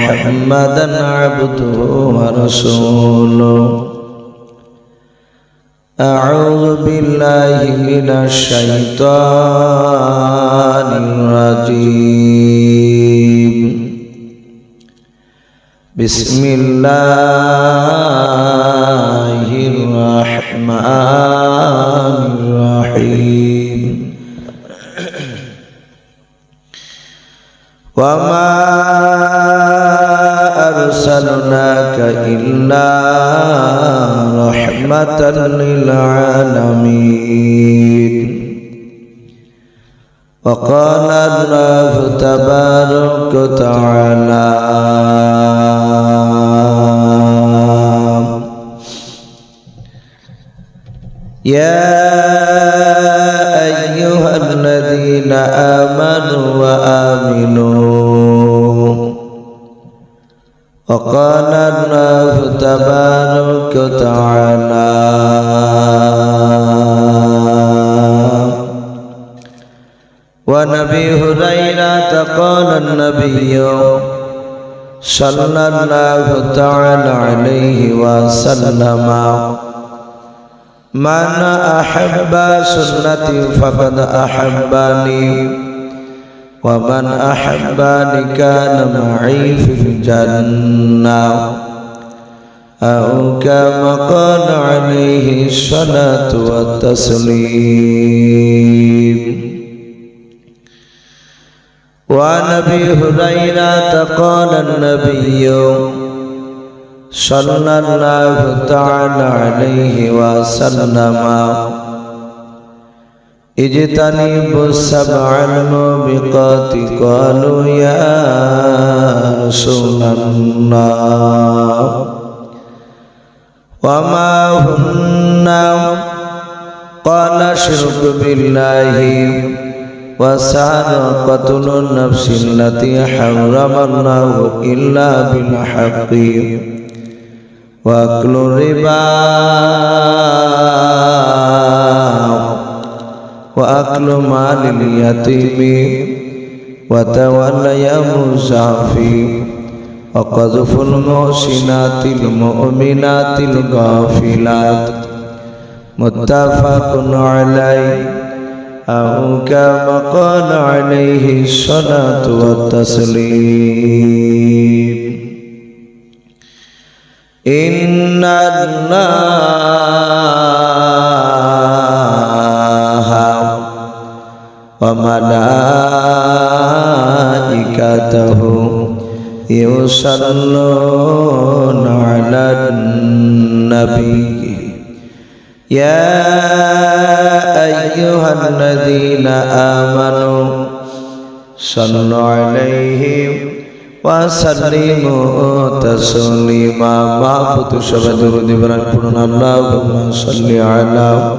محمدا عبده ورسوله أعوذ بالله من الشيطان الرجيم بسم الله الرحمن الرحيم وما أرسلناك إلا رحمة للعالمين. وقال الله تبارك وتعالى يا أيها الذين آمنوا وآمنوا وقال الله تبارك وتعالى. ونبي هريرة قال النبي صلى الله تعالى عليه وسلم من أحب سنتي فقد أحبني. ومن أحبني كان معي في الجنة أو كما قال عليه الصلاة والتسليم. وعن أبي هريرة قال النبي صلى الله تعالى عليه وسلم اجتنبوا السبع الموبقات قالوا يا رسول الله وما هن قال شرك بالله وسعد قتل النفس التي حرم الله إلا بالحق واكل الربا واكل مال اليتيم وتولي مزعفي وقذف المحسنات المؤمنات الغافلات متفق عليه أو كما قال عليه الصلاة والتسليم إن الله وملائكته يصلون على النبي يا أيها الذين آمنوا صلوا عليه وسلموا تسليما معبود شبه درود بركون اللهم صل على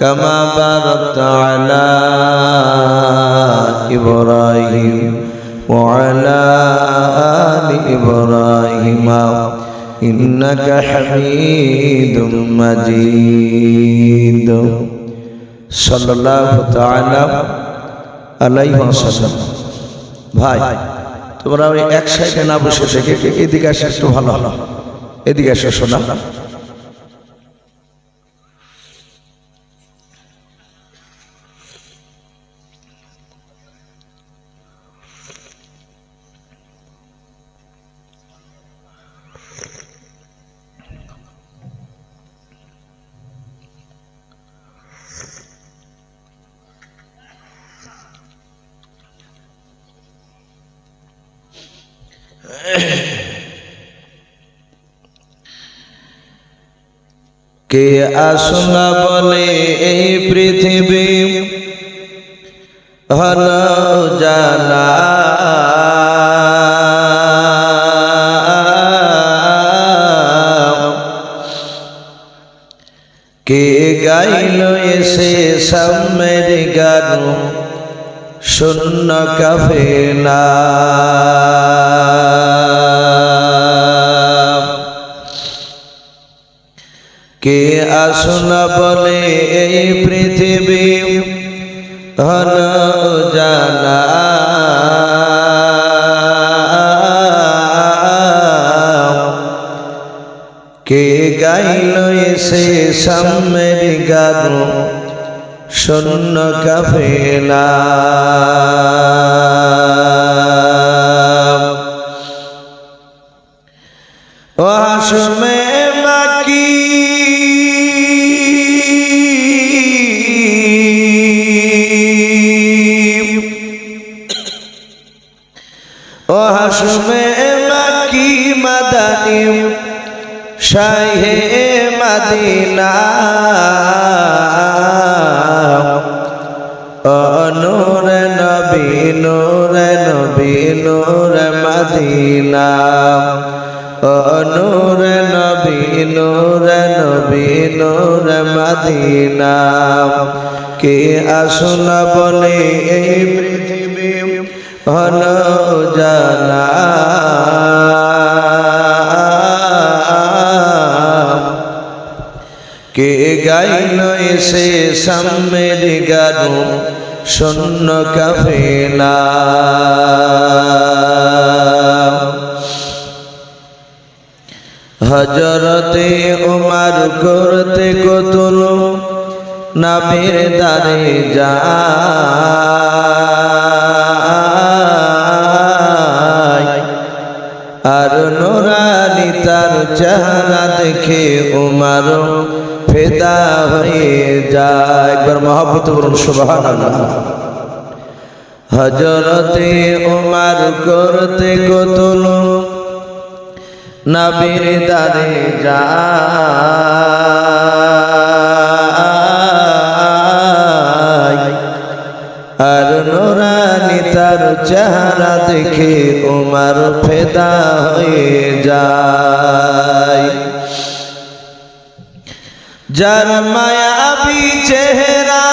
كما باركت على إبراهيم وعلى آل إبراهيم إنك حميد مجيد صلى الله تعالى عليه وسلم ভাই তোমরা ওই এক সাইডে না বসে থেকে এদিকে আসে একটু ভালো হলো এদিকে এসে শোনা কে আসনা বলে এই পৃথিবী? হল জালা কে গাইল এসে সামের গান? শূন্য কাফেলা। কে আসুন বলে এই পৃথিবী? হল জানা। কে গাইল এসে সামের গান? শূন্য কাফেলা। ও হাসমে ও নূর নবী নূর নবী, নূর মদিনা। নূর নবী নূর নবী, নূর মদিনা। কে আসুন বলে এই পৃথিবী হল জানা। গাইল এসে সামের গান শূন্য কাফেলা। হজরতে উমার করতে কতল নামের দারে যা। আর নোরানি তার চেহারা দেখে উমার ফেদা হয়ে যায়। একবার মহাব্বত বলুন সুবহান হজরতে উমার করতে কতল নাবির দারে যা আর নোরানি তার চেহারা দেখে উমার ফেদা হয়ে যায়। যার মায়াবি চেহারা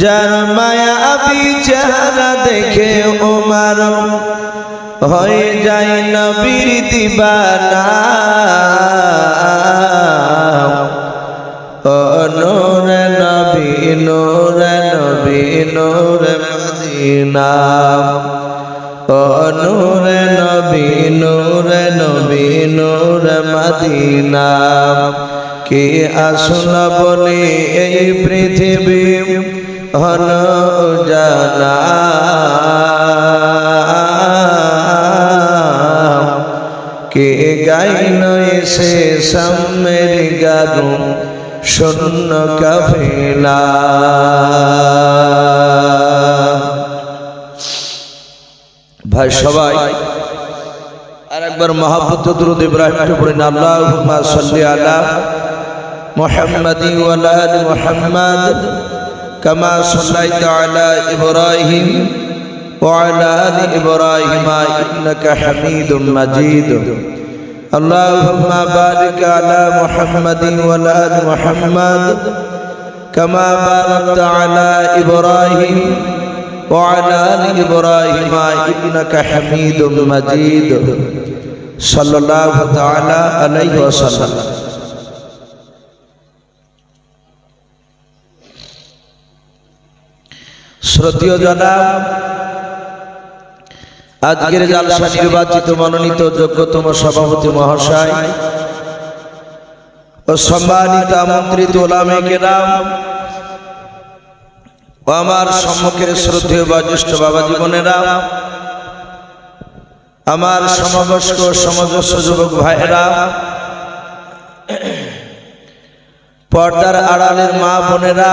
যার মায়াবি চেহারা দেখে উমার হয়ে যায় নবীর দিবানা নূর নবী নূর নবী নূর মদিনা নূর নবী নূর নবী, নূর মদিনা। কে আসুন বলে এই পৃথিবী? হল জানা কে গাইল এসে সামের গান শূন্য কাফেলা। ভাই সবাই আর একবার মহাব্বত দুরুদ ইব্রাহিম পড়েন আল্লাহুম্মা সাল্লি আলা মুহাম্মাদি ওয়া আলা আলি মুহাম্মাদ কামা সাল্লাইতা আলা ইব্রাহিম ওয়া আলা আলি ইব্রাহিম ইন্নাকা হামিদুম মাজিদ اللهم بارك على محمد وعلى ال محمد كما باركت على ابراهيم وعلى ال ابراهيم انك حميد مجيد صلى الله تعالى عليه وسلم শ্রদ্ধীয় জনাব আজকের জালসা নির্বাচিত মনোনীত যোগ্যতম সভাপতি মহাশয় ও সম্মানিত আমন্ত্রিত ওলামে কেরাম আমার সম্মুখের শ্রদ্ধেয় বা জ্যেষ্ঠ বাবা জীবনেরা, আমার সমবয়স্ক সমজস্ব যুবক ভাইয়েরা, পর্দার আড়ালের মা বোনেরা,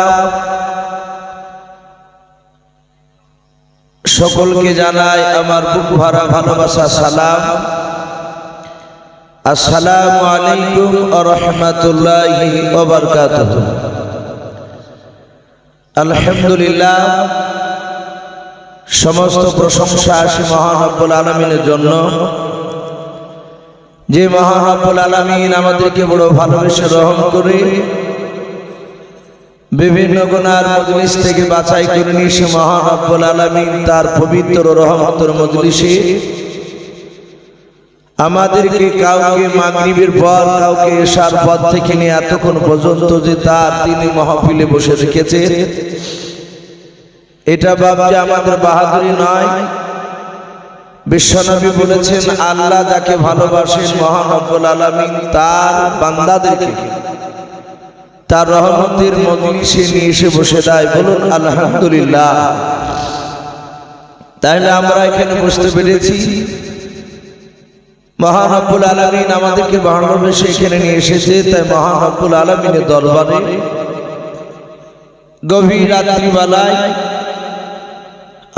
সকলকে জানাই আমার বুক ভরা ভালোবাসা, সালাম। আসসালামু আলাইকুম ওয়া রাহমাতুল্লাহি ওয়া আলহামদুলিল্লাহ। সমস্ত প্রশংসা আসি মহান রব্বুল আলামিনের জন্য। যে মহানবুল আলমিন আমাদেরকে বড় ভালোবেসে রহম করে বিভিন্ন গুণার মজলিস থেকে বাছাই করে নিয়ে সে মহানব্বুল আলমিন। তার পবিত্র রহমতর মজলিসে আমাদেরকে কাউকে মাগরিবের পর কাউকে এসার পর থেকে নিয়ে এতক্ষণ পর্যন্ত যে তার তিনি মহাফিলে বসে রেখেছে, এটা বাবা আমাদের বাহাদুরি নয়। বিশ্বনবী বলেছেন, আল্লাহ যাকে ভালোবাসেন মহানব্বুল আলমিন, তার বান্দাদেরকে, তার রহমতের মজলিসে নিয়ে এসে বসে দেয়। বলুন, আলহামদুলিল্লাহ। তাহলে আমরা এখানে বুঝতে পেরেছি। মহানব্বুল আলমিন আমাদেরকে ভালোবেসে এখানে নিয়ে এসেছে, তাই মহানব্বুল আলমিনের দরবারে গভীর রাত্রিবেলায়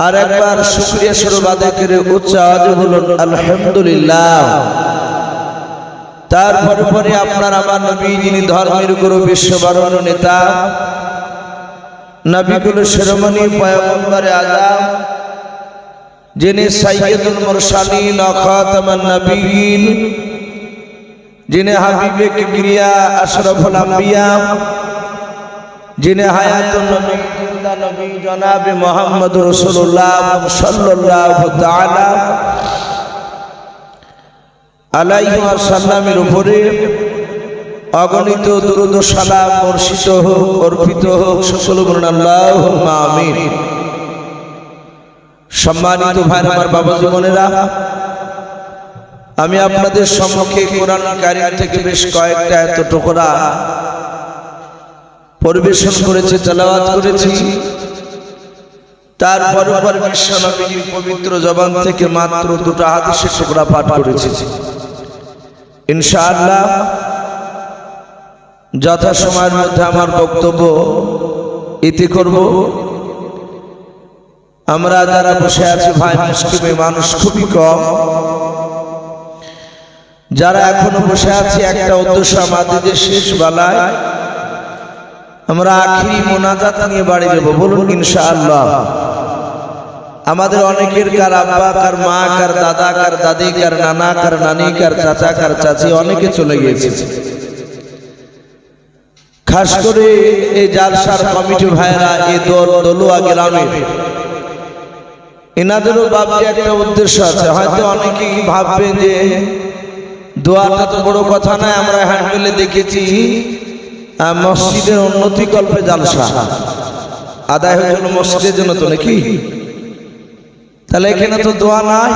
আর একবার শুক্রিয়া স্বরূপ আদায় করে উচ্চ বলুন আলহামদুলিল্লাহ। তারপরে পরে আপনার আমার নবী, যিনি ধর্মের গুরু বিশ্ববরণ নেতা নবীগুলো শিরোমণি, পয়গম্বরে আজাম যিনি সাইয়্যিদুল মুরসালিন খাতামান নবীন যিনি হাবিবে কিবরিয়া আশরাফুল আম্বিয়া, যিনি হায়াতুন নবী নবী জনাবে মুহাম্মদ রাসূলুল্লাহ সাল্লাল্লাহু তাআলা আলাইহি সাল্লামের উপরে অগণিত দুরুদ সালাম বর্ষিত হোক, অর্পিত হোক, সকল বলুন আল্লাহুম্মা আমিন। সম্মানিত ভাই আমার বাবা জীবনেরা, আমি আপনাদের সম্মুখে কোরআন কারিম থেকে বেশ কয়েকটা এত টুকরা পরিবেশন করেছে, তেলাওয়াত করেছি। তারপরে পবিত্র জবান থেকে মাত্র দুটো হাদিসের টুকরা পাঠ করেছি। ইনশাআল্লাহ যথাসময়ের মধ্যে আমার বক্তব্য ইতি করব। আমরা যারা বসে আছি ভাই মুসলিমে মানুষ খুবই কম। যারা এখনও বসে আছি, একটা উদ্দেশ্য আমাদের শেষ বেলায়, আমরা আখিরি মোনাজাত নিয়ে বাড়ি যাব। বলুন ইনশাআল্লাহ। আমাদের অনেকের কার আব্বা, কার মা, কার দাদা, কার দাদি, কার নানা, কার নানি, কার চাচা, কার চাচি, অনেকে চলে গিয়েছে। খাস করে এই জালসার কমিটি ভাইরা এই দল দলুয়া গ্রামে এনাদেরও ভাবতে একটা উদ্দেশ্য আছে। হয়তো অনেকেই ভাববেন যে দোয়াটা তো বড় কথা নয়, আমরা হ্যান্ডেলে দেখেছি মসজিদের উন্নতি কল্পে জালসা। আদায় হয়ে গেল মসজিদের জন্য তো নাকি? তাহলে এখানে তো দোয়া নাই।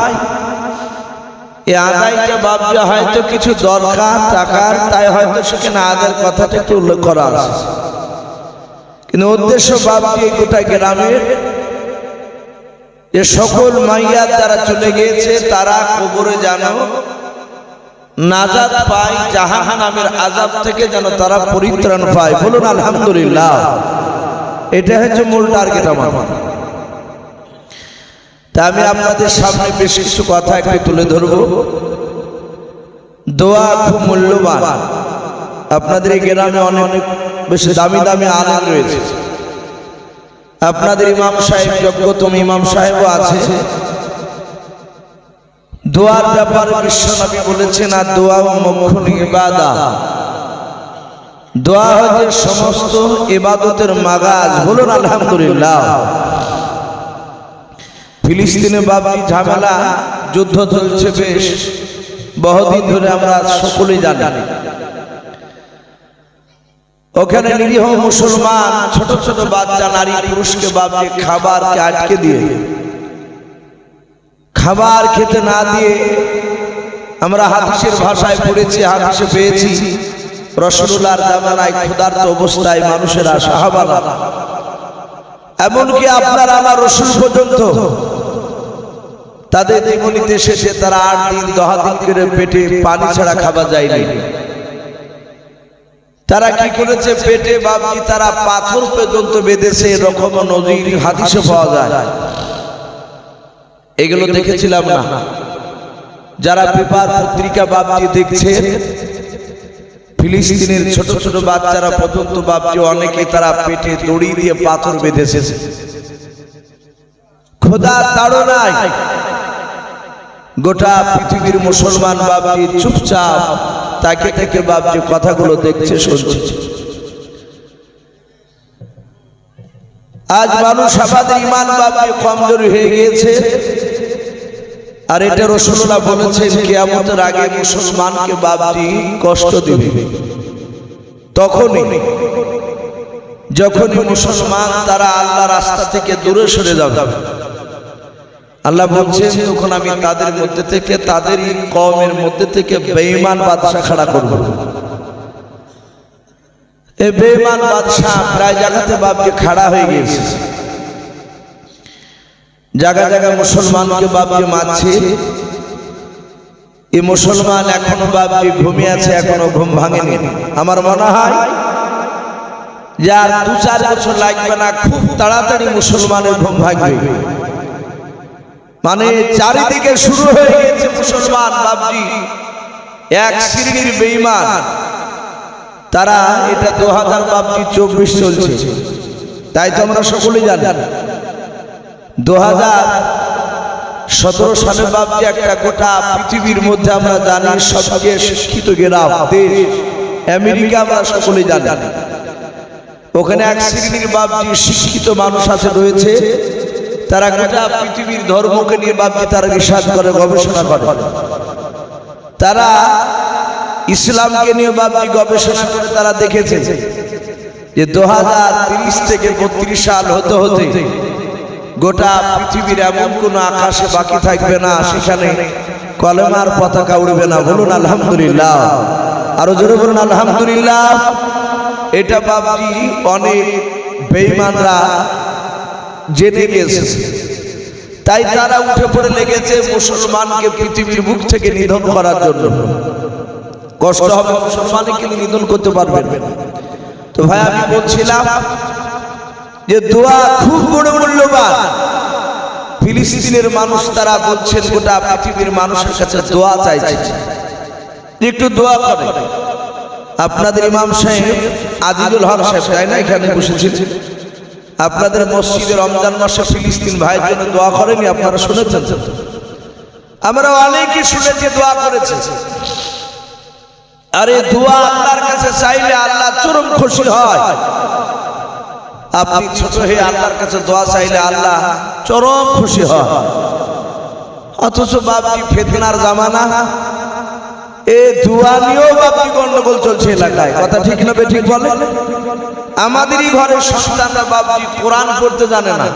এই আদায়টা ভাবছে হয়তো কিছু দরকার, টাকার, তাই হয়তো সেখানে আদায়ের কথাটা একটু উল্লেখ করা আছে। কিন্তু উদ্দেশ্য ভাবছে গোটা গ্রামের যে সকল মাইয়া যারা চলে গিয়েছে, তারা কবরে জানো নাজাত পায় জাহান নামের আজাব থেকে যেন তারা পরিত্রাণ পায়। বলুন, আলহামদুলিল্লাহ। এটা হচ্ছে মূল টার্গেট আমার তা আমি আপনাদের সামনে বেশ কিছু কথা একটু তুলে ধরব। দোয়া খুব মূল্যবান। আপনাদের এই গ্রামে অনেক অনেক বেশি দামি দামি আলেম রয়েছে। আপনাদের ইমাম সাহেব যোগ্যতম ইমাম সাহেবও আছে। দোয়ার ব্যাপারে বিশ্বনবী বলেছেন, আর দোয়া ও মক্ষণ ইবাদা। দোয়া হচ্ছে সমস্ত ইবাদতের মাগাজ। বলুন আলহামদুলিল্লাহ। ফিলিস্তিনে বাবরি ঝামেলা, যুদ্ধ চলছে বেশ। বহুদিন ধরে আমরা সকলেই জানি। ওখানে নিরীহ মুসলমান, ছোট ছোট বাচ্চা, নারী পুরুষকে বাপকে খাবারকে আটকে দিয়ে, খাবার খেতে না দিয়ে আমরা হাদিসের ভাষায় পড়েছি, হাদিসে পেয়েছি রসুল্লাহর জামানায় ক্ষুধার্ত অবস্থায় মানুষেরা সাহাবারা। এমনকি আপনার আমার রসুল পর্যন্ত, তাদের জীবনীতে শেষে তারা আট দিন দহা দিন করে পেটে পানি ছাড়া খাবার যায়নি। তারা কি করেছে? পেটে বাবি তারা পাথর পর্যন্ত বেঁধেছে? এরকম নদীর হাদিসে পাওয়া যায়। এগুলো দেখেছিলাম না। যারা পেপার পত্রিকা বাপজি দেখছে, ফিলিস্তিনের ছোট ছোট বাচ্চারা পর্যন্ত বাপজি অনেকে তারা পেটে দড়ি দিয়ে পাথর বেঁধেছে। খোদা তাড়ো নাই। গোটা পৃথিবীর মুসলমান বাবজি চুপচাপ তাকে থেকে বাবজি কথাগুলো দেখছে, শুনছে। আজ মানুষ আমাদের ইমান বাবজি কমজোরি হয়ে গিয়েছে। আর এটা রসুল্লাহ বলেছেন, কেয়ামতের আগে মুসলমানকে বাবজি কষ্ট দিবে। তখনই, যখনই মুসলমান তারা আল্লাহ রাস্তা থেকে দূরে সরে যাবে। আল্লাহ বলছেন, তখন আমি তাদের মধ্যে থেকে, তাদেরই কমের মধ্যে থেকে বেঈমান বাদশা খাড়া করব। এই বেঈমান বাদশা প্রায় জায়গাতে বাপকে খাড়া হয়ে গিয়েছে। জায়গা জায়গায় মুসলমানকে বাপকে মারছে। এই মুসলমান এখনও বাপকে ঘুমিয়ে আছে, এখনও ঘুম ভাঙেনি। আমার মনে হয় যার দু চার বছর লাগবে না, খুব তাড়াতাড়ি মুসলমানের ঘুম ভাঙবে। মানে চারিদিকে শুরু হয়ে গেছে মুসলমান বাবজি এক শ্রেণির বেঈমান। তারা এটা দু হাজার বাবজি চব্বিশ চলছে। তাই তো আমরা সকলেই জানি। দু হাজার সতেরো সালে বাবজি একটা গোটা পৃথিবীর মধ্যে আমরা জানি সবচেয়ে শিক্ষিত গেরাম দেশ। আমেরিকা আমরা সকলেই জানি। ওখানে এক শ্রেণির বাবজি শিক্ষিত মানুষ আছে রয়েছে। তারা গোটা পৃথিবীর ধর্মকে নিয়ে বাবজি তারা রিসার্চ করে, গবেষণা করে। তারা ইসলামকে নিয়ে বাবজি গবেষণা করে, তারা দেখেছে যে দু থেকে বত্রিশ সাল হতে হতে গোটা পৃথিবীর এমন কোনো আকাশে বাকি থাকবে না, সেখানে কলেমার পতাকা উড়বে না। বলুন, আলহামদুলিল্লাহ। আরও জোরে বলুন, আলহামদুলিল্লাহ। এটা বাবজি অনেক বেঈমানরা জেনে গিয়েছে। তাই তারা উঠে পড়ে লেগেছে মুসলমানকে পৃথিবীর মুখ থেকে নিধন করার জন্য। কষ্ট হবে মুসলমানকে নিধন করতে পারবেন। তো ভাই, আমি বলছিলাম যে দোয়া খুব বড় মূল্যবান। ফিলিস্তিনের মানুষ তারা বলছেন, গোটা পৃথিবীর মানুষের কাছে দোয়া চাইছে। একটু দোয়া করে। আপনাদের ইমাম সাহেব আজিজুল হক সাহেব, তাই না? এখানে বসেছিলেন। আপনাদের মসজিদে রমজান মাসে ফিলিস্তিন ভাইয়ের জন্য দোয়া করেনি আপনারা শুনেছেন? আমরা অনেকে শুনেছি দোয়া করেছে। আরে দোয়া আল্লাহর কাছে চাইলে আল্লাহ চরম খুশি হয়। আপনি ছোট হয়ে আল্লাহর কাছে দোয়া চাইলে আল্লাহ চরম খুশি হয়। অথচ বাপজি ফেতনার জামানা। এ দোয়া নিয়েও বাপজি গন্ডগোল চলছে এলাকায়? কথা ঠিক না ঠিক বলে? আমাদেরই ঘরে সন্তানরা বাপজি কোরআন পড়তে জানে না।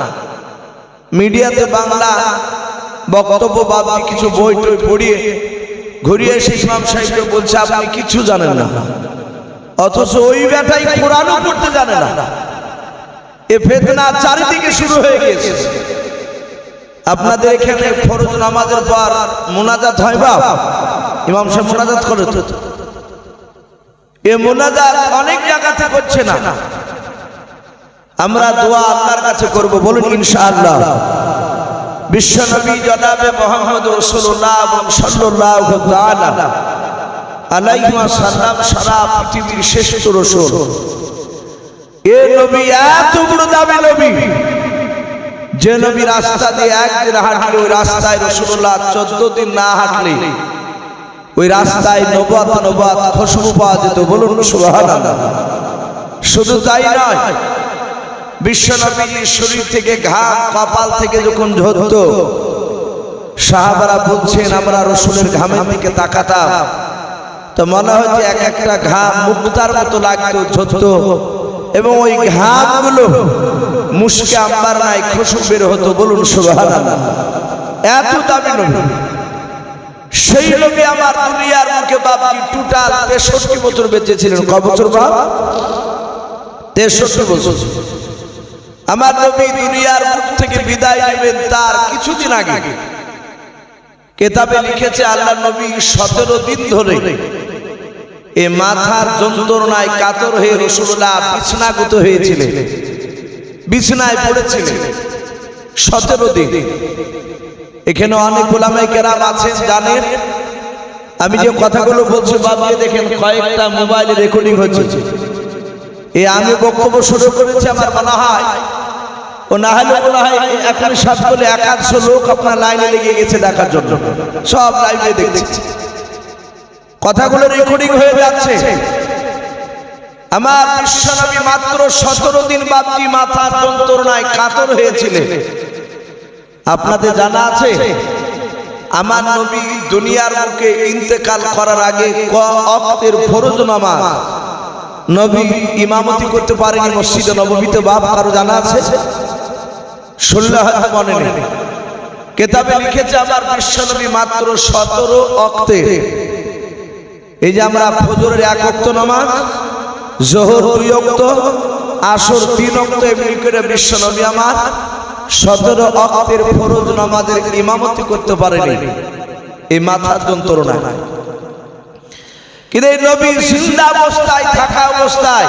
মিডিয়াতে বাংলা বক্তব্য বাপজি কিছু বই টই পড়িয়ে ঘুরিয়ে এসে ইমাম সাহেবকে বলছে, আপনি কিছু জানেন না। অথচ ওই বেটাই কোরআনও পড়তে জানে না। এ ফেতনা চারিদিকে শুরু হয়ে গিয়েছে আপনাদের এখানে ফরজ নামাজের পর মোনাজাত হয় বাপ? ইমাম সাহেব মোনাজাত করে তো। এ মোনাজাত অনেক জায়গাতে করছে না। আমরা দোয়া আল্লাহর কাছে করব, বলুন ইনশাআল্লাহ। বিশ্বনবী জনাবে মোহাম্মদ রাসূলুল্লাহ এবং সাল্লাল্লাহু তাআলা আলাইহি ওয়াসাল্লাম সারা পৃথিবীর শ্রেষ্ঠ রাসূল। এ নবী, এত বড় দামি নবী। যে নবী রাস্তা দিয়ে একদিন হাঁটলে ওই রাস্তায় রাসূলুল্লাহ 14 দিন না হাঁটলে ওই রাস্তায় নবাত নবাত খুশবু পাওয়া যেত, বলুন শুধু তাই নয় বিশ্বনবীর শরীর থেকে ঘাম কপাল থেকে যখন ঝরত, সাহাবারা বলছেন আমরা রসুলের ঘামের দিকে তাকাতাম। তো মনে হচ্ছে এক একটা ঘাম মুক্তার মতো লাগতো ঝরত, এবং ওই ঘামগুলো মুশকে আম্বার নাই খুশবু বের হতো, বলুন সুবহানাল্লাহ। এত দামি নবী। সেই নবী আমার দুনিয়ার মুখে বাপজি টোটাল তেষট্টি বছর বেঁচে ছিলেন ক বছর বাপ? তেষট্টি বছর। আমার নবী দুনিয়ার মুখ থেকে বিদায় নেবেন তার কিছুদিন আগে। কেতাবে লিখেছে, আল্লাহ নবী সতেরো দিন ধরে এ মাথার যন্ত্রণায় কাতর হয়ে রসুল্লাহ বিছনাগত হয়েছিলেন। বিছনায় পড়েছিলেন। সতেরো দিন। এখানে অনেক গোলামাই কেরাম আছেন, জানেন? আমি যে কথাগুলো বলছি বাবা দেখেন, কয়েকটা মোবাইলে রেকর্ডিং হচ্ছে। এ আমি বক্তব্য শুরু করেছি, আমার মনে হয়। ও না হলে বলা হয় এখন সাত বলে একাদশো লোক আপনার লাইনে লেগে গেছে দেখার জন্য। সব লাইভে দেখছে। কথাগুলো রেকর্ডিং হয়ে যাচ্ছে। আমার বিশ্বনবী মাত্র সতেরো দিন বাপটি মাথার যন্ত্রণায় কাতর হয়েছিলেন। আপনাদের জানা আছে, আমার নবী দুনিয়ার মুখে ইন্তেকাল করার আগে অক্তের ফরজ নামাজ। নবী ইমামতি করতে পারেনি মসজিদে নবমীতে, বাপ কারও জানা আছে? শুনলে হয়তো মনে নেই। কেতাবে লিখেছে, আমার বিশ্বনবী মাত্র সতেরো অক্তে। এই যে আমরা ফজরের এক অক্ত নামাজ জোহর দুই অক্ত, আসর তিন অক্ত, এমনি করে বিশ্বনবী আমার সতেরো অক্তের ফরজ নামাজের ইমামতি করতে পারেনি। এই মাথার যন্ত্রণা। কিন্তু এই নবী জিন্দা অবস্থায়, থাকা অবস্থায়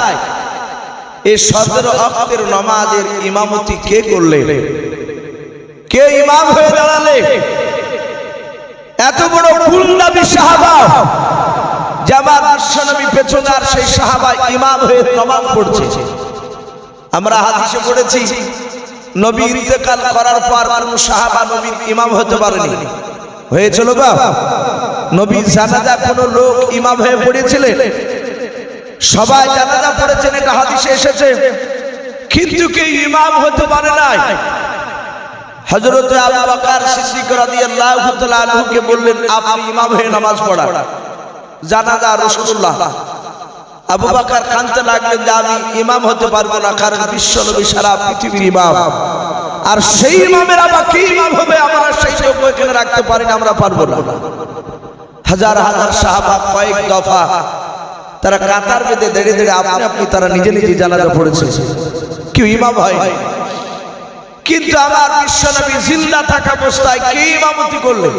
এই সতেরো অক্তের নামাজের ইমামতি কে করলে? কে ইমাম হয়ে দাঁড়ালে? এত বড় কুলনাবি সাহাবা জামাত বিশ্বনবী পেছনে আর সেই সাহাবা ইমাম হয়ে নামাজ পড়ছে। আমরা হাদিসে পড়েছি, নবী ইন্তেকাল করার পর কোন সাহাবা নবীর ইমাম হতে পারেনি। হয়েছিল বা নবীর জানাজা কোন লোক ইমাম হয়ে পড়েছিলেন? সবাই জানাজা পড়েছেন, এটা হাদিসে এসেছে। কিন্তু কেউ ইমাম হতে পারে নাই। হযরত আবু বকর সিদ্দিক রাদিয়াল্লাহু তাআলা আনহুকে বললেন, আপনি ইমাম হয়ে নামাজ পড়ান। জানাজা রাসূলুল্লাহ। আবু বকর কাঁদতে লাগলেন যে আমি ইমাম হতে পারব না, কারণ বিশ্ব নবী সারা পৃথিবীর ইমাম। আর সেই ইমামের আবার কি ইমাম হবে, আমরা সেই যোগ্য এখানে রাখতে পারি না, আমরা পারব না। হাজার হাজার সাহাবা কয়েক দফা তারা কাতার বেঁধে দেড়ে দেড়ে আপনি আপনি তারা নিজে নিজে জানাজা পড়েছে। কেউ ইমাম হয়। কিন্তু আমার বিশ্বনবী জিন্দা থাকা অবস্থায় কে ইমামতি করলেন?